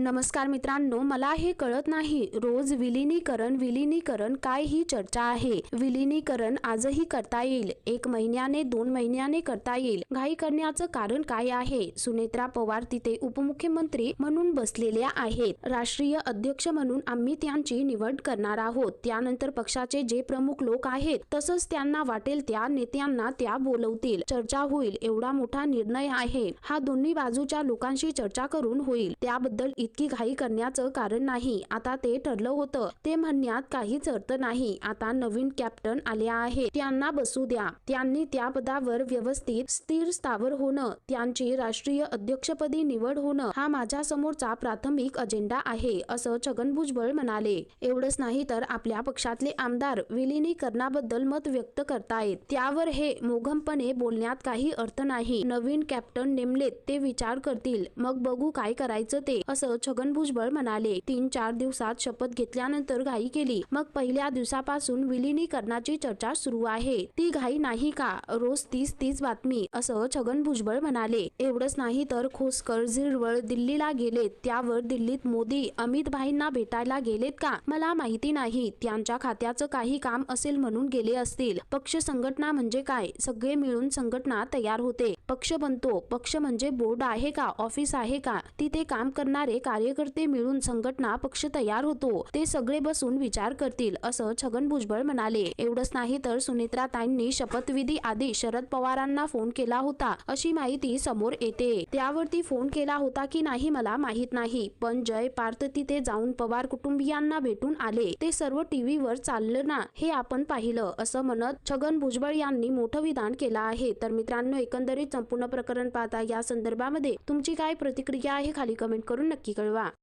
नमस्कार मित्रांनो मला हे कळत नाही. रोज विलिनीकरण विलिनीकरण काय ही चर्चा आहे? विलिनीकरण आजही करता येईल. एक महिन्याने दोन महिन्याने करता येईल. घाई करण्याचं कारण काय आहे? सुनेत्रा पवार तिथे उपमुख्यमंत्री म्हणून बसलेल्या आहेत. राष्ट्रीय अध्यक्ष म्हणून आम्ही त्यांची निवड करणार आहोत. त्यानंतर पक्षाचे जे प्रमुख लोक आहेत तसंच त्यांना वाटेल त्या नेत्यांना त्या बोलवतील. चर्चा होईल. एवढा मोठा निर्णय आहे. हा दोन्ही बाजूच्या लोकांशी चर्चा करून होईल. त्याबद्दल इतकी घाई करण्याचं कारण नाही. आता ते ठरलं होतं. ते म्हणण्यात काहीच अर्थ नाही. आता नवीन कॅप्टन आले आहे त्यांना बसू द्या. त्यांनी त्या पदावर व्यवस्थित स्थिर स्थावर होणं त्यांची राष्ट्रीय अध्यक्षपदी निवड होणं हा माझ्या समोरचा प्राथमिक अजेंडा आहे असं छगन भुजबळ म्हणाले. एवढंच नाही तर आपल्या पक्षातले आमदार विलिनीकरणाबद्दल मत व्यक्त करतायत. त्यावर हे मोघमपणे बोलण्यात काही अर्थ नाही. नवीन कॅप्टन नेमलेत ते विचार करतील. मग बघू काय करायचं ते असं छगन भुजबळ म्हणाले तीन चार दिवसात शपथ घेतल्यानंतर घाई केली. मग पहिल्या दिवसापासून विलिनीकरणाची चर्चा सुरू आहे. ती घाई नाही का? रोज तीच तीच बातमी असं छगन भुजबळ म्हणाले. एवढंच नाही तर खोसकर झिरवळ दिल्लीला गेलेत. त्यावर दिल्लीत मोदी अमित भाईंना भेटायला गेलेत का? मला माहिती नाही. त्यांच्या खात्याचं काही काम असेल म्हणून गेले असतील. पक्ष संघटना म्हणजे काय? सगळे मिळून संघटना तयार होते. पक्ष बनतो. पक्ष म्हणजे बोर्ड आहे का? ऑफिस आहे का? तिथे काम करणारे कार्यकर्ते मिळून संघटना पक्ष तयार होतो. ते सगळे बसून विचार करतील असं छगन भुजबळ म्हणाले. एवढंच नाही तर सुनेत्रा ताईंनी शपथविधी आधी शरद पवारांना फोन केला होता अशी माहिती समोर येते. त्यावरती फोन केला होता की नाही मला माहीत नाही पण जय पार्थ तिथे जाऊन पवार कुटुंबियांना भेटून आले. ते सर्व टीव्हीवर चाललं ना हे आपण पाहिलं असं म्हणत छगन भुजबळ यांनी मोठं विधान केलं आहे. तर मित्रांनो एकंदरीत संपूर्ण प्रकरण पाहता या संदर्भामध्ये तुमची काय प्रतिक्रिया आहे खाली कमेंट करून नक्की 楽器がは